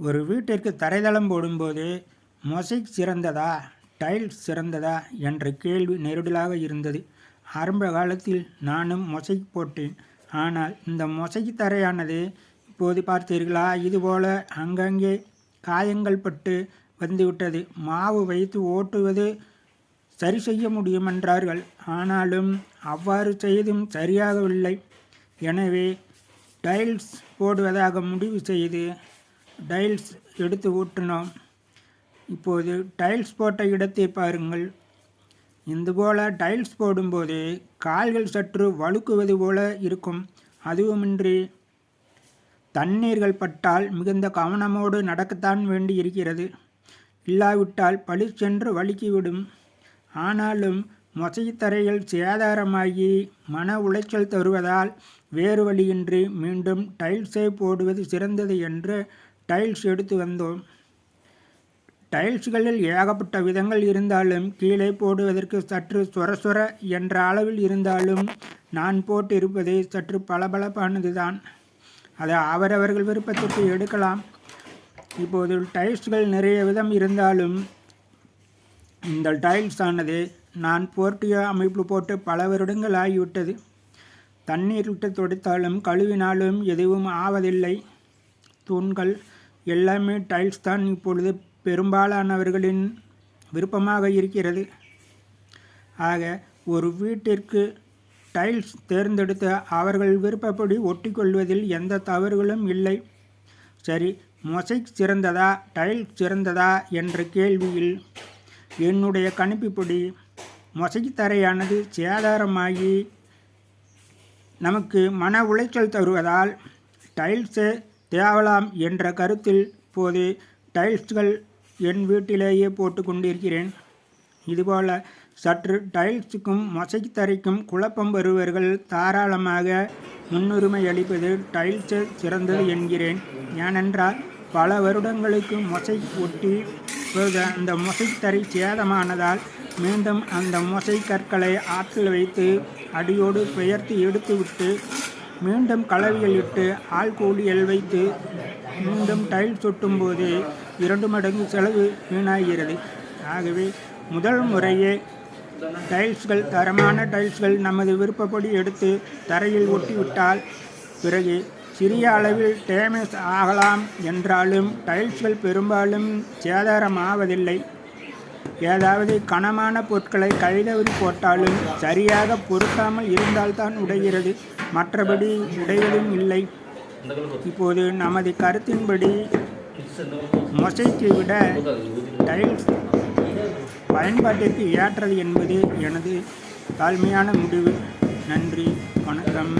ஒரு வீட்டிற்கு தரைதளம் போடும்போது மொசைக் சிறந்ததா டைல்ஸ் சிறந்ததா என்ற கேள்வி நெருடலாக இருந்தது. ஆரம்ப காலத்தில் நானும் மொசைக் போட்டேன். ஆனால் இந்த மொசைக் தரையானது இப்போது பார்த்தீர்களா? இதுபோல அங்கங்கே காயங்கள் பட்டு வந்துவிட்டது. மாவு வைத்து ஓட்டுவது சரி செய்ய முடியுமென்றார்கள். ஆனாலும் அவ்வாறு செய்தும் சரியாகவில்லை. எனவே டைல்ஸ் போடுவதாக முடிவு செய்து டைல்ஸ் எடுத்து ஊற்றினோம் இப்போது டைல்ஸ் போட்ட இடத்தை பாருங்கள். இதுபோல் டைல்ஸ் போடும்போது கால்கள் சற்று வழுக்குவது போல இருக்கும். அதுவுமின்றி தண்ணீர்கள் பட்டால் மிகுந்த கவனமோடு நடக்கத்தான் வேண்டி இருக்கிறது இல்லாவிட்டால் பளிச்சென்று வழுக்கிவிடும். ஆனாலும் மொசைத்தரையில் சேதாரமாகி மன உளைச்சல் தருவதால் வேறு வழியின்றி மீண்டும் டைல்ஸை போடுவது சிறந்தது என்று டைல்ஸ் எடுத்து வந்தோம். டைல்ஸ்களில் ஏகப்பட்ட விதங்கள் இருந்தாலும் கீழே போடுவதற்கு சற்று சொர சொர என்ற அளவில் இருந்தாலும் நான் போட்டு இருப்பது சற்று பளபளப்பானது தான் அதை அவரவர்கள் விருப்பத்திற்கு எடுக்கலாம். இப்போது டைல்ஸ்கள் நிறைய விதம் இருந்தாலும் இந்த டைல்ஸ் ஆனது நான் போர்ட்டிய அமைப்பு போட்டு பல வருடங்கள் ஆகிவிட்டது. தண்ணீர் விட்டு துடைத்தாலும் கழுவினாலும் எதுவும் ஆவதில்லை. தூண்கள் எல்லாமே டைல்ஸ் தான் இப்பொழுது பெரும்பாலானவர்களின் விருப்பமாக இருக்கிறது. ஆக ஒரு வீட்டிற்கு டைல்ஸ் தேர்ந்தெடுத்த அவர்கள் விருப்பப்படி ஒட்டிக்கொள்வதில் எந்த தவறுகளும் இல்லை. சரி மொசைக் சிறந்ததா டைல்ஸ் சிறந்ததா என்ற கேள்வியில் என்னுடைய கணிப்புப்படி மொசைக் தரையானது சேதாரமாகி நமக்கு மன உளைச்சல் தருவதால் டைல்ஸு தேவலாம் என்ற கருத்தில் போது டைல்ஸ்கள் என் வீட்டிலேயே போட்டு கொண்டிருக்கிறேன். இதுபோல் சற்று டைல்ஸுக்கும் மொசைத்தரைக்கும் குழப்பம் வருவர்கள் தாராளமாக முன்னுரிமை அளிப்பது டைல்ஸு சிறந்தது என்கிறேன். ஏனென்றால் பல வருடங்களுக்கு மொசை ஒட்டி அந்த மொசைத்தறி சேதமானதால் மீண்டும் அந்த மொசை கற்களை ஆற்றில் வைத்து அடியோடு பெயர்த்து எடுத்துவிட்டு மீண்டும் கலவியில் இட்டு ஆள் கூலியில் வைத்து மீண்டும் டைல் சுட்டும்போது இரண்டு மடங்கு செலவு வீணாகிறது. ஆகவே முதல் முறையே டைல்ஸ்கள் தரமான டைல்ஸ்கள் நமது விருப்பப்படி எடுத்து தரையில் ஒட்டிவிட்டால் பிறகு சிறிய அளவில் டேமேஜ் ஆகலாம் என்றாலும் டைல்ஸ்கள் பெரும்பாலும் சேதாரமாவதில்லை. ஏதாவது கனமான பொருட்களை கைதவறி போட்டாலும் சரியாக பொருத்தாமல் இருந்தால்தான் உடைகிறது. மற்றபடி உடைவதும் இல்லை. இப்போது நமது கருத்தின்படி மொசைக்கை விட டைல்ஸ் பயன்பாட்டிற்கு ஏற்றது என்பது எனது தாழ்மையான முடிவு. நன்றி. வணக்கம்.